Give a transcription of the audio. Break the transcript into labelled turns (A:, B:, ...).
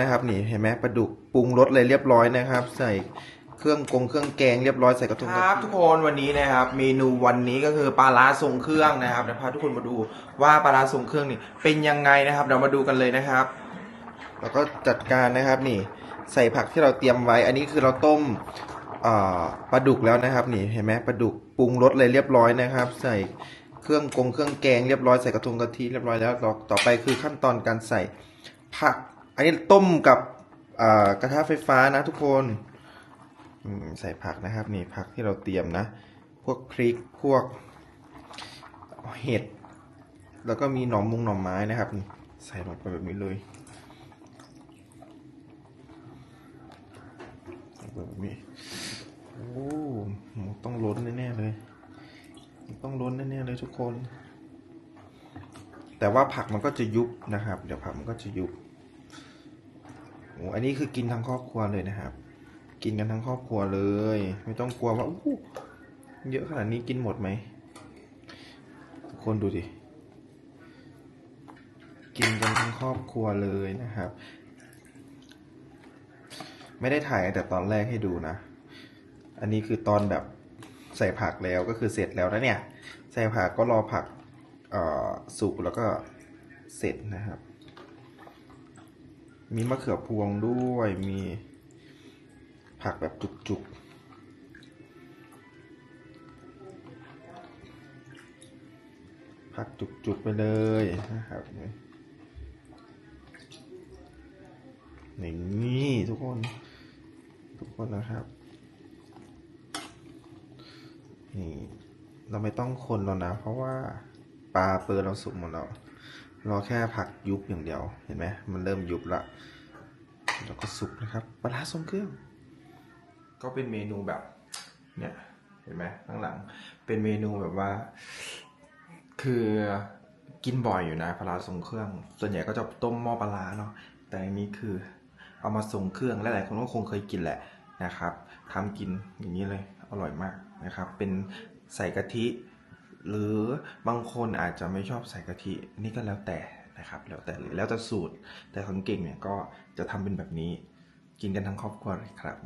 A: นะครับนี่เห็นไหมปลาดุกปรุงรสเลยเรียบร้อยนะครับ ใส่เครื่องกงเครื่องแกงเรียบร้อยใส่กระทง
B: ค
A: กะ
B: รับ
A: ทิ
B: ทุกคนวันนี้นะครับ เมนูวันนี้ก็คือปลาร้าทรงเครื่องนะครับเดี๋ยวพาทุกคนมาดูว่าปลาร้าทรงเครื่องนี่เป็นยังไงนะครับเดี๋ยวมาดูกันเลยนะครับ
A: แล้วก็จัดการนะครับนี่ ใส่ผักที่เราเตรียมไว้ อันนี้คือเราต้มอ่าปลาดุกแล้วนะครับ นี่เห็นไหมปลาดุกปรุงรสเลยเรียบร้อยนะครับ ใส่เครื่องกงเครื่องแกงเรียบร้อยใส่กระทงกะทิเรียบร้อยแล้วต่อต่อไปคือขั้นตอนการใส่ผัก อันนี้ต้มกับกระทะไฟฟ้านะทุกคนใส่ผักนะครับนี่ผักที่เราเตรียมนะ พวกพริกพวกเห็ด แล้วก็มีหน่อมุงหน่อไม้นะครับนี่ใส่ลงไปแบบนี้เลยแบบนี้โอ้ต้องล้นแน่ๆเลยต้องล้นแน่ๆเลยทุกคน แต่ว่าผักมันก็จะยุบนะครับ เดี๋ยวผักมันก็จะยุบ โอ้อันนี้คือกินทั้งครอบครัวเลยนะครับ กินกันทั้งครอบครัวเลย ไม่ต้องกลัวว่าอู้เยอะขนาดนี้กินหมดไหมทุกคนดูดิกินกันทั้งครอบครัวเลยนะครับ ไม่ได้ถ่ายแต่ตอนแรกให้ดูนะ อันนี้คือตอนแบบใส่ผักแล้วก็คือเสร็จแล้วนะเนี่ย ใส่ผักก็รอผักสุกแล้วก็เสร็จนะครับ มีมะเขือพวงด้วย มีผักแบบจุกๆผักจุกๆไปเลยนะครับนี่ทุกคน ทุกคนนะครับ นี่ เราไม่ต้องคนแล้วนะ เพราะว่าปลาเปิดเราสุกหมดแล้ว รอแค่ผักยุบอย่างเดียว เห็นไหมมันเริ่มยุบละแล้วก็สุกนะครับปลาร้าทรงเครื่อง
B: ก็เป็นเมนูแบบ เนี่ย เห็นไหมข้างหลัง เป็นเมนูแบบว่า คือกินบ่อยอยู่นะปลาทรงเครื่อง ส่วนใหญ่ก็จะต้มหม้อปลาเนาะ แต่อันนี้คือเอามาทรงเครื่อง หลายๆคนก็คงเคยกินแหละนะครับทำกินอย่างนี้เลย อร่อยมากนะครับ เป็นใส่กะทิ หรือบางคนอาจจะไม่ชอบใส่กะทินี่ก็แล้วแต่นะครับ แล้วแต่เลยแล้วแต่สูตร แต่ของเก่งเนี่ยก็จะทำเป็นแบบนี้ กินกันทั้งครอบครัวเลยครับ